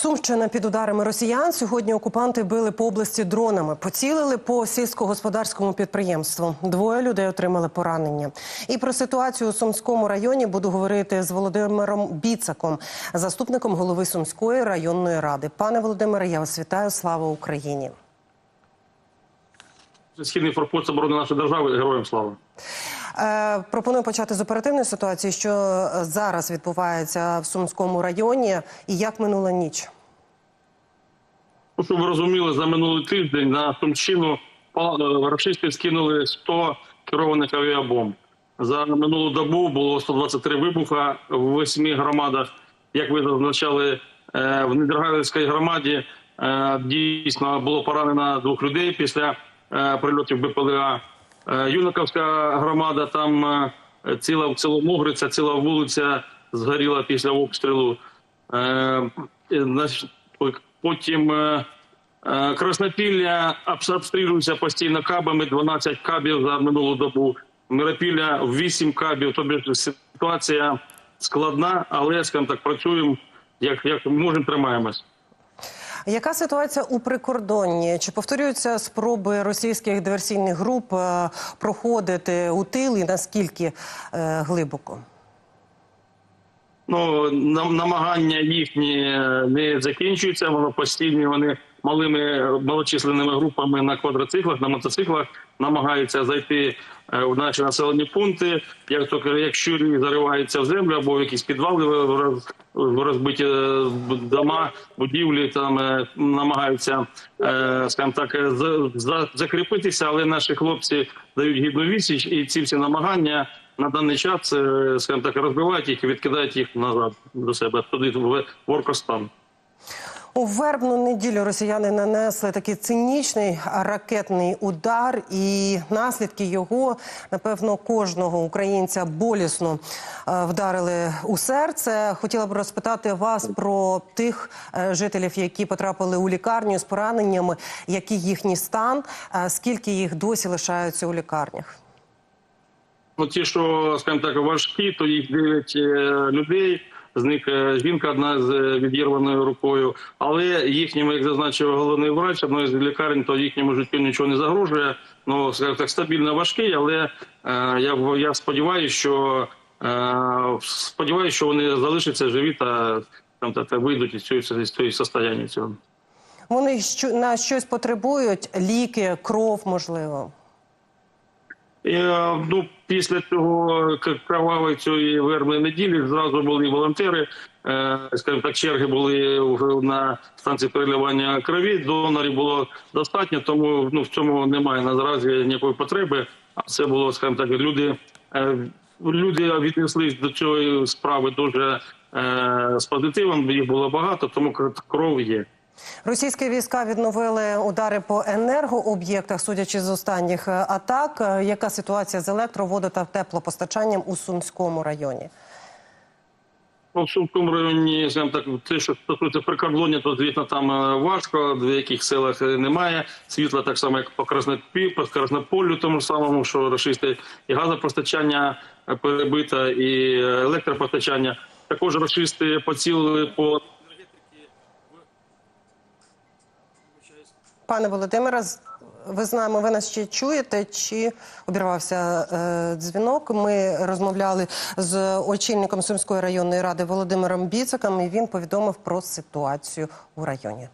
Сумщина під ударами росіян. Сьогодні окупанти били по області дронами, поцілили по сільськогосподарському підприємству. Двоє людей отримали поранення. І про ситуацію у Сумському районі буду говорити з Володимиром Біцаком, заступником голови Сумської районної ради. Пане Володимире, я вас вітаю. Слава Україні! Східний форпост оборони нашої держави героям слава. Е, пропоную почати з оперативної ситуації, що зараз відбувається в Сумському районі, і як минула ніч. Ну, щоб ви розуміли, за минулий тиждень на Сумщину е, рашисти скинули 100 керованих авіабомб. За минулу добу було 123 вибуха в восьми громадах. Як ви зазначали, е, в Недергайлівській громаді е, дійсно було поранено двох людей після е, прильотів БПЛА. Е, Юнаковська громада, там е, ціла Целомугриця, ціла вулиця згоріла після обстрілу. Е, Потім Краснопілля обс- обстрілюється постійно кабами, 12 кабів за минулу добу. Миропілля 8 кабів. Тобто ситуація складна, але скажімо так працюємо як, як можемо, тримаємось. Яка ситуація у прикордонні? Чи повторюються спроби російських диверсійних груп е, проходити у тил і наскільки е, глибоко? Ну нам- намагання їхні е, не закінчуються. Воно постійні. Вони малими малочисленними групами на квадроциклах, на мотоциклах намагаються зайти е, в наші населені пункти. Як тільки як щурі зариваються в землю або в якісь підвали розбиті е, дома, будівлі, там намагаються, скажімо так, за- за- закріпитися, але наші хлопці дають гідну відсіч, і ці всі намагання на даний час, е, скажімо так, розбивають їх і відкидають їх назад до себе, туди в в Оркостан. У вербну неділю росіяни нанесли такий цинічний ракетний удар, і наслідки його, напевно, кожного українця болісно е, вдарили у серце. Хотіла б розпитати вас про тих е, жителів, які потрапили у лікарню з пораненнями, який їхній стан, е, скільки їх досі лишаються у лікарнях. Ну, ті, що, скажімо так, важкі, то їх 9 людей. З них е, жінка одна з е, відірваною рукою, але їхньому, як зазначив головний врач, одної з лікарень, то їхньому життю нічого не загрожує. Ну, скажімо так, стабільно важкий, але е, я, я сподіваюся, що е, сподіваюся, що вони залишаться живі та там та, та вийдуть із цього з цього состояння. Вони що на щось потребують ліки, кров, можливо. Е, ну, після цього кровавої цієї вербної неділі зразу були волонтери. Е, скажімо так, черги були в- на станції переливання крові. Донорів було достатньо, тому ну в цьому немає наразі ніякої потреби. А це було, скажімо так, люди. е, Люди віднеслись до цієї справи дуже з позитивом. Їх було багато, тому кров є. Російські війська відновили удари по енергооб'єктах, судячи з останніх е, атак. Е, Яка ситуація з електро, водо та теплопостачанням у Сумському районі? Ну, в Сумському районі, скажімо так, те, що стосується прикордоння, то звісно там е, важко. В деяких селах немає світла, так само як по Краснопі, по Краснополю, тому самому, що рашисти і газопостачання перебито, і електропостачання. Також рашисти поцілили по Пане Володимире, ви з нами, ви нас ще чуєте? Чи обірвався е, дзвінок? Ми розмовляли з очільником Сумської районної ради Володимиром Біцаком, і він повідомив про ситуацію у районі.